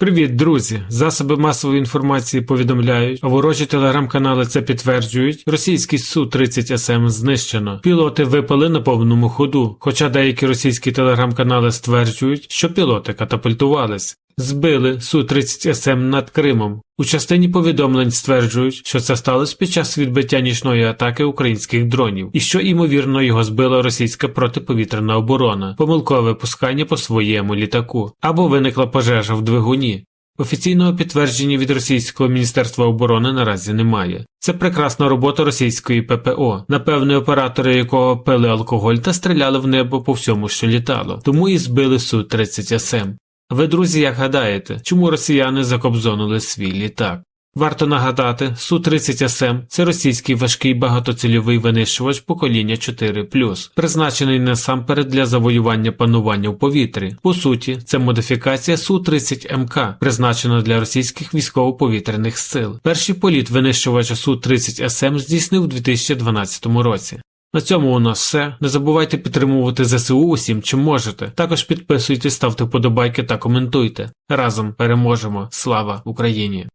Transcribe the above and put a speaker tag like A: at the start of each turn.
A: Привіт, друзі! Засоби масової інформації повідомляють, а ворожі телеграм-канали це підтверджують. Російський Су-30 СМ знищено. Пілоти випали на повному ходу, хоча деякі російські телеграм-канали стверджують, що пілоти катапультувались. Збили Су-30 СМ над Кримом. У частині повідомлень стверджують, що це сталося під час відбиття нічної атаки українських дронів, і що ймовірно його збила російська протиповітряна оборона, помилкове пускання по своєму літаку, або виникла пожежа в двигуні. Офіційного підтвердження від російського міністерства оборони наразі немає. Це прекрасна робота російської ППО, напевне, оператори якого пили алкоголь та стріляли в небо по всьому, що літало, тому і збили Су-30 СМ. Ви, друзі, як гадаєте, чому росіяни закобзонили свій літак? Варто нагадати, Су-30 СМ – це російський важкий багатоцільовий винищувач покоління 4+, призначений насамперед для завоювання панування в повітрі. По суті, це модифікація Су-30 МК, призначена для російських військово-повітряних сил. Перший політ винищувача Су-30 СМ здійснив у 2012 році. На цьому у нас все. Не забувайте підтримувати ЗСУ усім, чим можете. Також підписуйтесь, ставте вподобайки та коментуйте. Разом переможемо. Слава Україні!